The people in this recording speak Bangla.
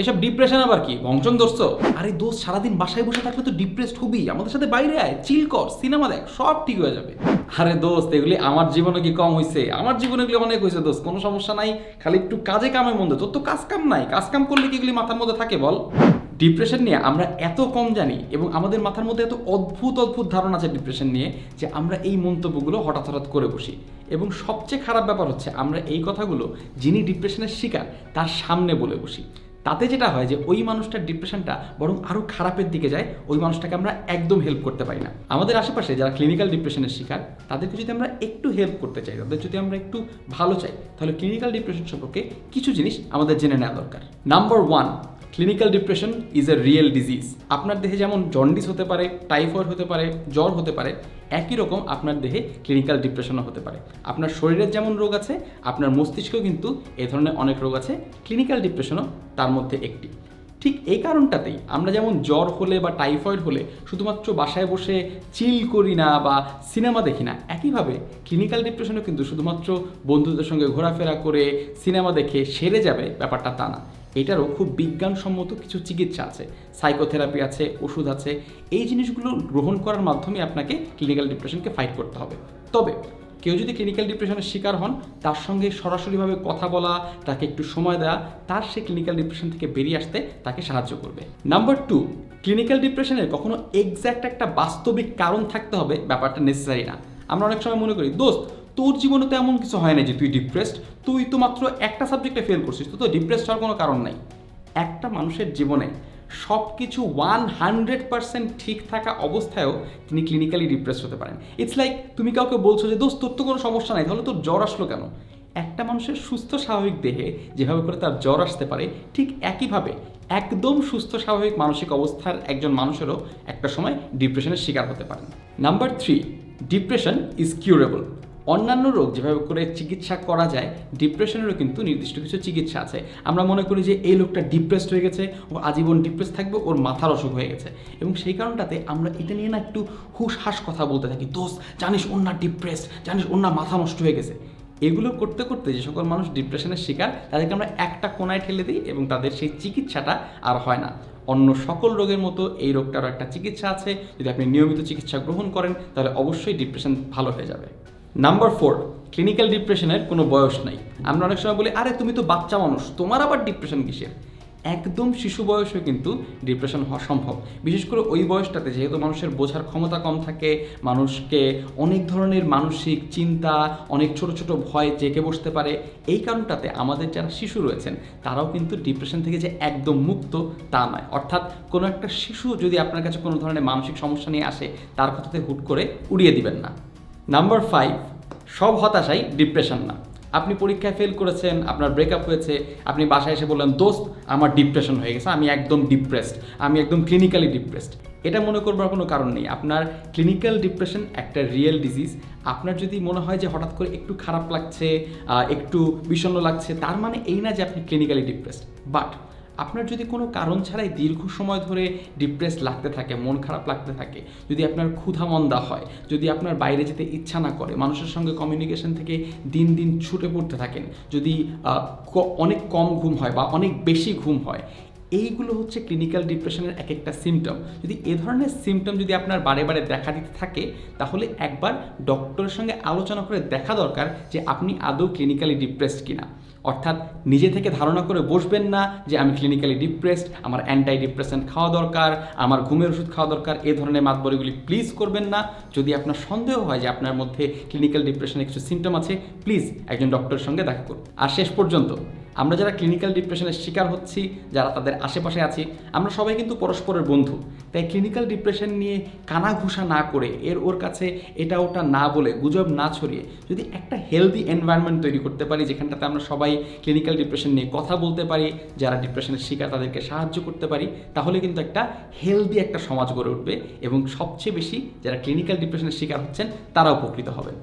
এসব ডিপ্রেশন আবার কি? বংশন দোস্ত? আরে দোস্ত, সারাদিন বাসায় বসে থাকলে তো ডিপ্রেসড হবি। আমাদের সাথে বাইরে আয় চিল কর, সিনেমা দেখ, সব ঠিক হয়ে যাবে। আরে দোস্ত, এগুলি আমার জীবনে কি কম হয়েছে আমার জীবনে এগুলি অনেক হয়েছে দোস্ত, কোনো সমস্যা নাই। খালি একটু কাজে কামে মন্দ তোর তো কাজ কাম নাই। কাজ কাম করলে কি এগুলি মাথার মধ্যে থাকে বল? ডিপ্রেশন নিয়ে আমরা এত কম জানি এবং আমাদের মাথার মধ্যে এত অদ্ভুত অদ্ভুত ধারণা আছে ডিপ্রেশন নিয়ে যে আমরা এই মন্তব্যগুলো হঠাৎ হঠাৎ করে বসি। এবং সবচেয়ে খারাপ ব্যাপার হচ্ছে আমরা এই কথাগুলো যিনি ডিপ্রেশনের শিকার, তার সামনে বলে বসি। তাতে যেটা হয় যে ওই মানুষটার ডিপ্রেশনটা বরং আরও খারাপের দিকে যায়, ওই মানুষটাকে আমরা একদম হেল্প করতে পারি না। আমাদের আশেপাশে যারা ক্লিনিক্যাল ডিপ্রেশনের শিকার, তাদেরকে যদি আমরা একটু হেল্প করতে চাই, তাদের যদি আমরা একটু ভালো চাই, তাহলে ক্লিনিক্যাল ডিপ্রেশন সম্পর্কে কিছু জিনিস আমাদের জেনে নেওয়া দরকার। Number one clinical depression is a real disease আপনার দেহে যেমন জন্ডিস হতে পারে টাইফয়েড হতে পারে, জ্বর হতে পারে, একই রকম আপনার দেহে ক্লিনিক্যাল ডিপ্রেশনও হতে পারে। আপনার শরীরের যেমন রোগ আছে, আপনার মস্তিষ্কেও কিন্তু এ ধরনের অনেক রোগ আছে ক্লিনিক্যাল ডিপ্রেশনও তার মধ্যে একটি। ঠিক এই কারণটাতেই আমরা যেমন জ্বর হলে বা টাইফয়েড হলে শুধুমাত্র বাসায় বসে চিল করি না বা সিনেমা দেখি না, একইভাবে ক্লিনিক্যাল ডিপ্রেশনও কিন্তু শুধুমাত্র বন্ধুদের সঙ্গে ঘোরাফেরা করে সিনেমা দেখে সেরে যাবে, ব্যাপারটা তা না। এটারও খুব বিজ্ঞানসম্মত কিছু চিকিৎসা আছে। সাইকোথেরাপি আছে, ওষুধ আছে। এই জিনিসগুলো গ্রহণ করার মাধ্যমে আপনাকে ক্লিনিক্যাল ডিপ্রেশনকে ফাইট করতে হবে। তবে কেউ যদি ক্লিনিক্যাল ডিপ্রেশনের শিকার হন, তার সঙ্গে সরাসরিভাবে কথা বলা, তাকে একটু সময় দেওয়া তার সে ক্লিনিক্যাল ডিপ্রেশন থেকে বেরিয়ে আসতে তাকে সাহায্য করবে। নাম্বার টু ক্লিনিক্যাল ডিপ্রেশনের কখনো এক্স্যাক্ট একটা বাস্তবিক কারণ থাকতে হবে, ব্যাপারটা নেসেসারি না। আমরা অনেক সময় মনে করি, দোস্ত তোর জীবনে তো এমন কিছু হয় না যে তুই ডিপ্রেসড তুই তো মাত্র একটা সাবজেক্টে ফেল করছিস, তো তো ডিপ্রেসড হওয়ার কোনো কারণ নাই। একটা মানুষের জীবনে সব কিছু ওয়ান হান্ড্রেড পার্সেন্ট ঠিক থাকা অবস্থায়ও তিনি ক্লিনিক্যালি ডিপ্রেস হতে পারেন। ইটস লাইক তুমি কাউকে বলছো যে, দোস্ত, তোর তো কোনো সমস্যা নাই, তাহলে তোর জ্বর আসলো কেন? একটা মানুষের সুস্থ স্বাভাবিক দেহে যেভাবে করে তার জ্বর আসতে পারে, ঠিক একইভাবে একদম সুস্থ স্বাভাবিক মানসিক অবস্থার একজন মানুষেরও একটা সময় ডিপ্রেশনের শিকার হতে পারেন। Number three depression is curable অন্যান্য রোগ যেভাবে করে চিকিৎসা করা যায় ডিপ্রেশনেরও কিন্তু নির্দিষ্ট কিছু চিকিৎসা আছে। আমরা মনে করি যে এই লোকটা ডিপ্রেসড হয়ে গেছে, ও আজীবন ডিপ্রেস থাকবে, ওর মাথার অসুখ হয়ে গেছে। এবং সেই কারণটাতে আমরা এটা নিয়ে না একটু হুশ হাস কথা বলতে থাকি, দোস্ত, জানিস না ডিপ্রেসড জানিস না মাথা নষ্ট হয়ে গেছে। এগুলো করতে করতে যে সকল মানুষ ডিপ্রেশনের শিকার, তাদেরকে আমরা একটা কোনায় ঠেলে দিই এবং তাদের সেই চিকিৎসাটা আর হয় না। অন্য সকল রোগের মতো এই রোগটারও একটা চিকিৎসা আছে। যদি আপনি নিয়মিত চিকিৎসা গ্রহণ করেন, তাহলে অবশ্যই ডিপ্রেশন ভালো হয়ে যাবে। নাম্বার ফোর ক্লিনিক্যাল ডিপ্রেশনের কোনো বয়স নাই। আমরা অনেক সময় বলি, আরে, তুমি তো বাচ্চা মানুষ, তোমার আবার ডিপ্রেশন কিসের? একদম শিশু বয়সে কিন্তু ডিপ্রেশন হওয়া সম্ভব। বিশেষ করে ওই বয়সটাতে যেহেতু মানুষের বোঝার ক্ষমতা কম থাকে, মানুষকে অনেক ধরনের মানসিক চিন্তা, অনেক ছোট ছোট ভয় জেগে বসতে পারে, এই কারণটাতে আমাদের যারা শিশু রয়েছেন, তারাও কিন্তু ডিপ্রেশন থেকে যে একদম মুক্ত, তা নয়। অর্থাৎ কোনো একটা শিশু যদি আপনার কাছে কোনো ধরনের মানসিক সমস্যা নিয়ে আসে, তার কথাতে হুট করে উড়িয়ে দিবেন না। নাম্বার ফাইভ সব হতাশাই ডিপ্রেশন না। আপনি পরীক্ষায় ফেল করেছেন, আপনার ব্রেকআপ হয়েছে, আপনি বাসায় এসে বললেন, দোস্ত, আমার ডিপ্রেশন হয়ে গেছে, আমি একদম ডিপ্রেসড আমি একদম ক্লিনিক্যালি ডিপ্রেসড এটা মনে করবার কোনো কারণ নেই। আপনার ক্লিনিক্যাল ডিপ্রেশন একটা রিয়েল ডিজিজ আপনার যদি মনে হয় যে হঠাৎ করে একটু খারাপ লাগছে একটু বিষণ্ণ লাগছে, তার মানে এই না যে আপনি ক্লিনিক্যালি ডিপ্রেসড বাট আপনার যদি কোনো কারণ ছাড়াই দীর্ঘ সময় ধরে ডিপ্রেস লাগতে থাকে, মন খারাপ লাগতে থাকে, যদি আপনার ক্ষুধা মন্দা হয়, যদি আপনার বাইরে যেতে ইচ্ছা না করে, মানুষের সঙ্গে কমিউনিকেশন থেকে দিন দিন ছুটে পড়তে থাকেন, যদি অনেক কম ঘুম হয় বা অনেক বেশি ঘুম হয় এইগুলো হচ্ছে ক্লিনিক্যাল ডিপ্রেশনের এক একটা সিমটম যদি এ ধরনের সিমটম যদি আপনার বারে বারে দেখা দিতে থাকে, তাহলে একবার ডক্টরের সঙ্গে আলোচনা করে দেখা দরকার যে আপনি আদৌ ক্লিনিক্যালি ডিপ্রেসড কিনা। অর্থাৎ নিজে থেকে ধারণা করে বসবেন না যে আমি ক্লিনিক্যালি ডিপ্রেসড আমার অ্যান্টাই ডিপ্রেসেন্ট খাওয়া দরকার, আমার ঘুমের ওষুধ খাওয়া দরকার, এ ধরনের মাতবরিগুলি প্লিজ করবেন না। যদি আপনার সন্দেহ হয় যে আপনার মধ্যে ক্লিনিক্যাল ডিপ্রেশনের কিছু সিমটম আছে প্লিজ একজন ডক্টরের সঙ্গে দেখা করুন। আর শেষ পর্যন্ত আমরা যারা ক্লিনিক্যাল ডিপ্রেশনের শিকার হচ্ছি, যারা তাদের আশেপাশে আছি, আমরা সবাই কিন্তু পরস্পরের বন্ধু। তাই ক্লিনিক্যাল ডিপ্রেশন নিয়ে কানাঘুষা না করে, এর ওর কাছে এটা ওটা না বলে, গুজব না ছড়িয়ে যদি একটা হেলদি এনভায়রনমেন্ট তৈরি করতে পারি, যেখানটাতে আমরা সবাই ক্লিনিক্যাল ডিপ্রেশন নিয়ে কথা বলতে পারি, যারা ডিপ্রেশনের শিকার তাদেরকে সাহায্য করতে পারি, তাহলে কিন্তু একটা হেলদি একটা সমাজ গড়ে উঠবে এবং সবচেয়ে বেশি যারা ক্লিনিক্যাল ডিপ্রেশনের শিকার হচ্ছেন তারা উপকৃত হবেন।